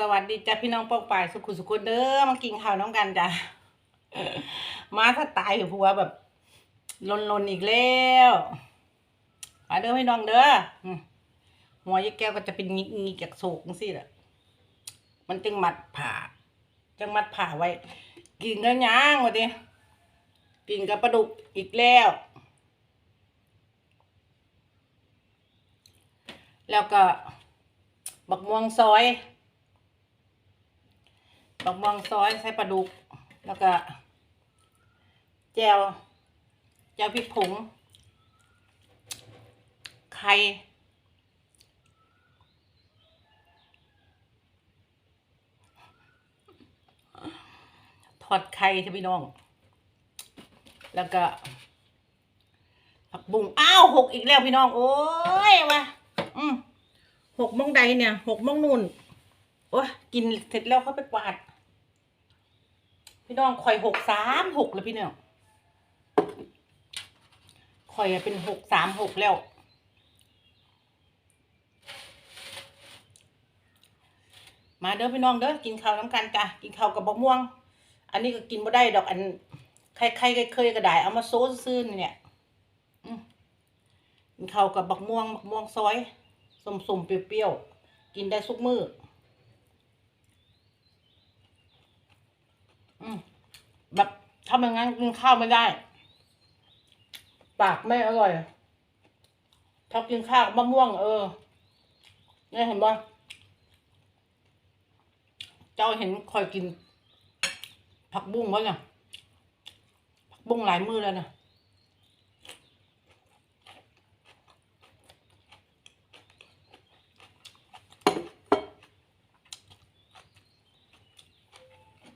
สวัสดีจ้ะพี่น้องปองปายสุขุสุขุเด้อมากินข้าวน้องกันจ้ะมาถ้าตายอยู่ผัวแบบลนลนอีกแล้วมาเด้อพี่น้องเด้อหัวยายแก้วก็จะเป็นงิกงิกจากโศกสิแหละมันจึงมัดผ่าจึงมัดผ่าไว้ กินกันยังวะดิกินกับปลาดุกอีกแล้ว แล้วก็บักม่วงซอย บักม่วงซอยใส่ปลาดุก แล้วก็แจวแจวพริกผง ไข่ทอดไข่ที่พี่น้อง แล้วก็ ผักบุ้งอ้าวหกอีกแล้วพี่น้อง โอ้ยวะอืมหกมงใดเนี่ยหกมงนู่นโอ้ยกินเสร็จแล้วเขาไปกวาด พี่น้องข่อยหกสามหกแล้วพี่น้องข่อยอะเป็นหกสามหกแล้ว มาเด้อพี่น้องเด้อกินข้าวน้ำกันจ้ะกินข้าวกับบะม่วง อันนี้ก็กินบ่ได้ดอกอันใครใครเคยก็ได้เอามาโซ่ซื่อเนี่ยกินข้าวกับบักม่วงบักม่วงซอยสมๆเปรี้ยวๆกินได้ทุกมือ้อ อืมแบบถ้าไม่งั้นกินข้าวไม่ได้ ปากไม่อร่อยถ้ากินข้าวมะม่วง เออเนี่ยเห็นบ่เจ้าเห็นคอยกิน ผักบุ้งวะเนี่ยผักบุ้งหลายมือแล้วนะ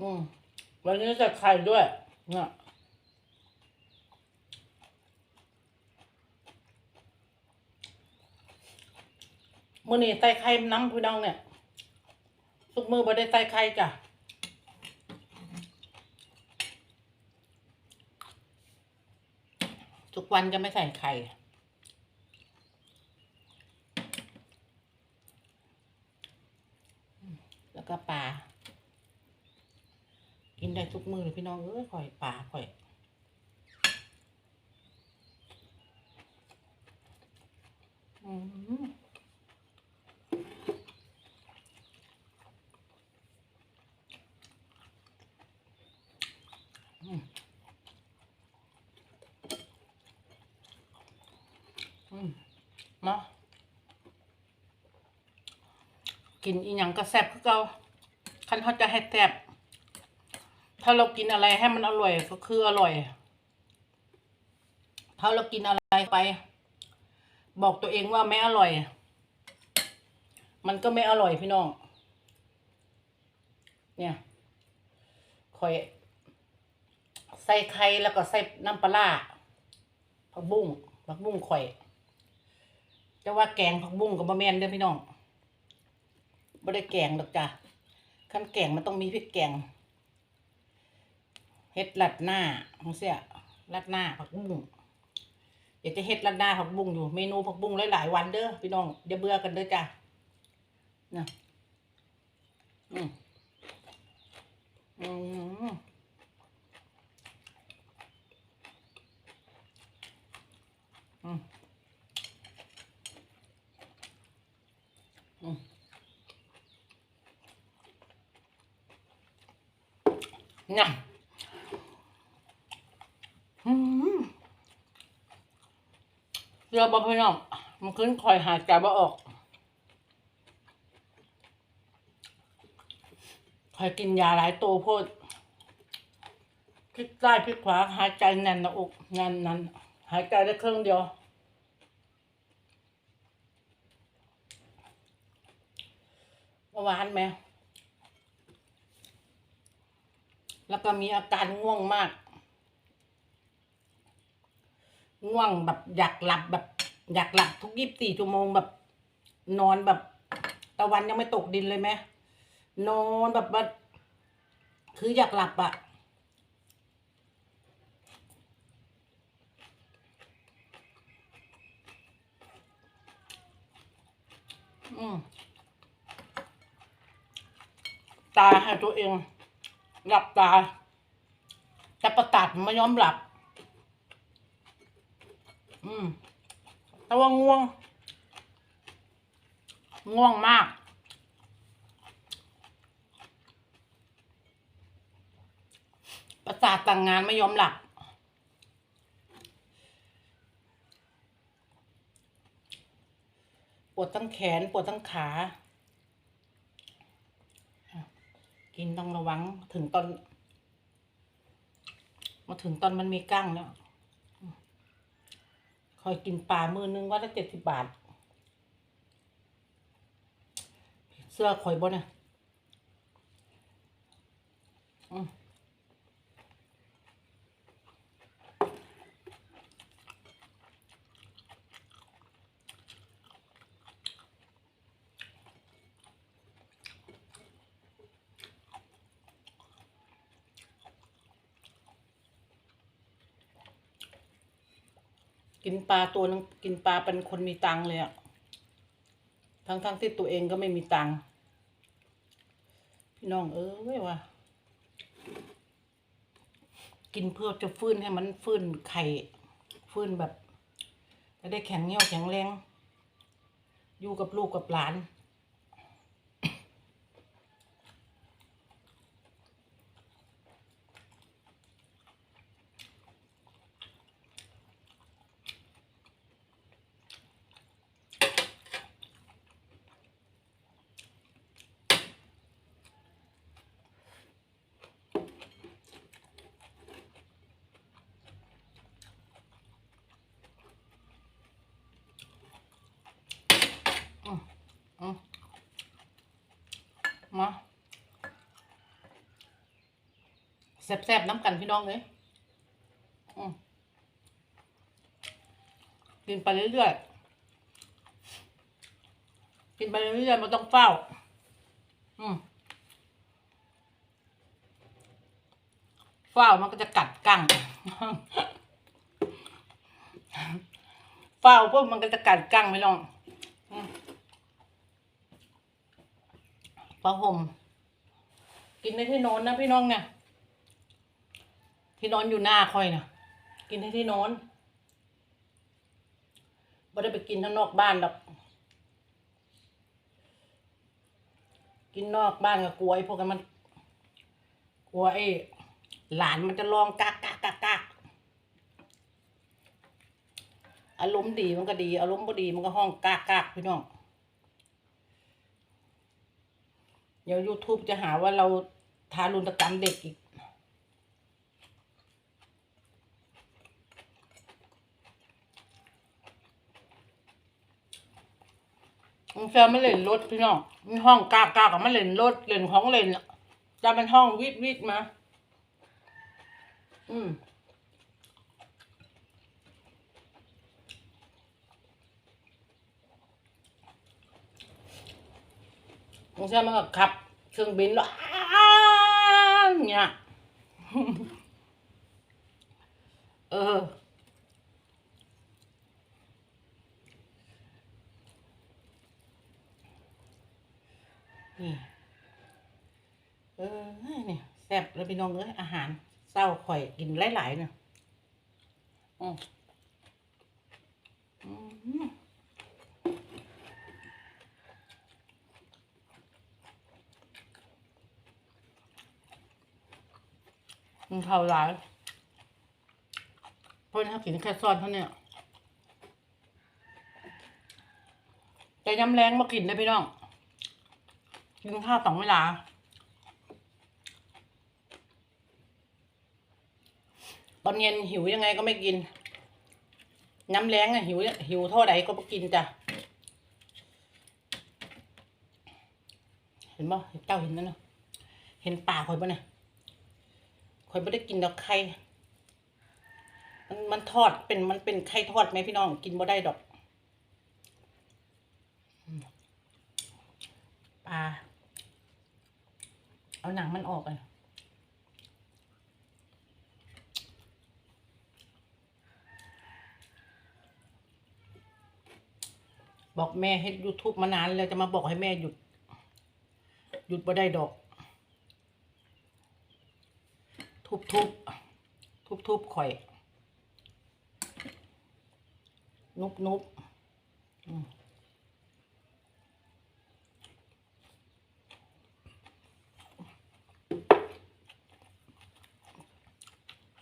อืม วันนี้จะไข่ด้วยเนี่ยมื่อนี้ใส่ไข่น้ำพี่น้องเนี่ยทุกมือบ่ได้ใส่ไข่จ้ะทุกวันจะไม่ใส่ไข่ แล้วก็ปลา กินได้ทุกมือเลยพี่น้องเอ้ยข่อยปลาข่อยอืมอืมอืมมากินอีหยังก็แซ่บคือเก่าคันเขาจะให้แซ่บ ถ้าเรากินอะไรให้มันอร่อยก็คืออร่อย ถ้าเรากินอะไรไป บอกตัวเองว่าไม่อร่อย มันก็ไม่อร่อยพี่น้อง เนี่ยคอยใส่ไข่แล้วก็ใส่น้ำปลาผักบุ้งผักบุ้งข่อยจะว่าแกงผักบุ้งกับบะแมนเด้อพี่น้องไม่ได้แกงหรอกจ้ะขั้นแกงมันต้องมีพริกแกง เฮ็ดลัดหน้าของเสียลัดหน้าผักบุ้งเดี๋ยวจะเฮ็ดลัดหน้าผักบุ้งอยู่ เมนูผักบุ้งหลายๆวันเด้อพี่น้องอย่าเบื่อกันเด้อจ้ะนะอืมอืมอืมอืมเนี่ยอืม เรือบ่พี่น้องมันขึ้นคอยหายใจบ่ออกคอยกินยาหลายตัวโพดพลิกซ้พลิกขวาหายใจแน่นหน้าอกแน่นนั้นหายใจได้ครึ่งเดียวเมื่อวานไหม แล้วก็มีอาการง่วงมาก ง่วงแบบอยากหลับแบบ อยากหลับทุกยี่สิบสี่ชั่วโมงแบบ นอนแบบตะวันยังไม่ตกดินเลยไหมนอนแบบว่าคืออยากหลับอะอืมตาให้ตัวเอง หลับตาแต่ประสาทมันไม่ยอมหลับ อืมแต่ว่าง่วง ง่วงมาก ประสาทต่างงานไม่ยอมหลับปวดทั้งแขนปวดทั้งขา กินต้องระวังถึงตอน มาถึงตอนมันมีกั้งแล้ว อยกินปลามือนึงวันละเจ็ดสิบบาท เสื้อคอยบ่เนี่ยอืม กินปลาตัวนึงกินปลาเป็นคนมีตังเลยอะทั้งทั้งๆที่ตัวเองก็ไม่มีตังพี่น้องเอ้ยว่า กินเพื่อจะฟื้นให้มันฟื้นไข่ฟื้นแบบจะได้แข็งเงี้ยวแข็งแรง อยู่กับลูกกับหลาน อื มาแซ่บๆน้ำกันพี่น้องเลยกินไปเรื่อยๆ กินไปเรื่อยๆมันต้องเฝ้า อืมเฝ้ามันก็จะกัดกั้งเฝ้าพวกมันก็จะกัดกั้งไม่ลอง ผ้าห่มกินในที่นอนนะพี่น้องเนี่ยที่นอนอยู่หน้าคอยนะกินในที่นอนไม่ได้ไปกินข้างนอกบ้านหรอกกินนอกบ้านก็กลัวไอ้พวกนั้นมันกลัวไอ้หลานมันจะร้องกากกากกากกากอารมณ์ดีมันก็ดี อารมณ์บ่ดีมันก็ห้องกากกากพี่น้อง เดี๋ยว YouTube จะหาว่าเราทารุณกรรมเด็กอีกมันแฟนไม่เล่นรถพี่น้องมันห้องกากากับมันเล่นรถเล่นของเล่นจะเป็นห้องวิดวิดมา อืม มันใช่มันก็ขับเครื่องบินแล้วอ้าวเนี่ย เออ นี่ เออ นี่แซ่บแล้วพี่น้องเอ้ยอาหารเศร้าข่อยกินหลายๆเนี่ยอืมอืม มันเท่าไรเพราะถ้ากินแค่ซอนเท่านี้แต่ยำแรงมากินได้พี่น้องกินข้าวสองเวลา ตอนเย็นหิวยังไงก็ไม่กิน น้ำแรงอะหิวหิวเท่าไหร่ก็ไม่กินจ้ะเห็นบ่เจ้าเห็นนั่นเนาะเห็นป่าคอยบ่เนี่ย อยไม่ได้กินดอกไข่มันมันทอดเป็นมันเป็นไข่ทอดไหมพี่น้องกินบ่ได้ดอกปลาเอาหนังมันออกเลยบอกแม่ให้ยูทูบมานานแล้วจะมาบอกให้แม่หยุด หยุดบ่ได้ดอก ทุบทุบทุบข่อย นุบนุบ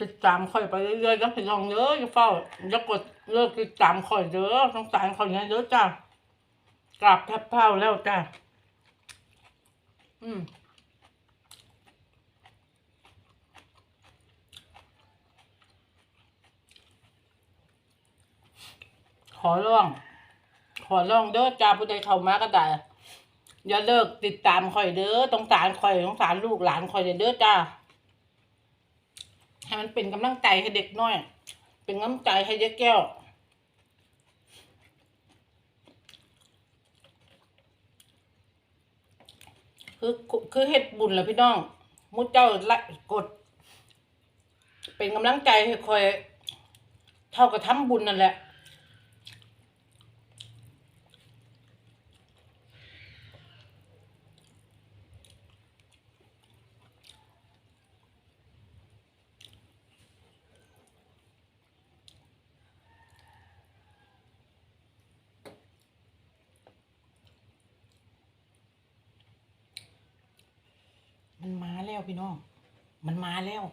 ติดตามข่อยไปเรื่อยๆก็ไปลองเยอะอย่าเฝ้าอย่ากดเลิกติดตามข่อยเยอะสงสารข่อยเงี้ยเยอะจ้ากราบแทบเท่าแล้วจ้าอืม ข อร้อง ขอร้องเด้อจ้าผู้ใดเข้ามาก็ได้อย่าเลิกติดตามข่อยเด้อต้องสารข่อยต้องสารลูกหลานข่อยเด้อจ้าให้มันเป็นกำลังใจให้เด็กน้อย เป็นกำลังใจให้ยอะแก้วคือคือเฮ็ดบุญแหละพี่น้องมุดเจ้าละกด เป็นกำลังใจให้คอย เท่ากับทำบุญนั่นแหละ แล้วพี่น้อง มันมาแล้ว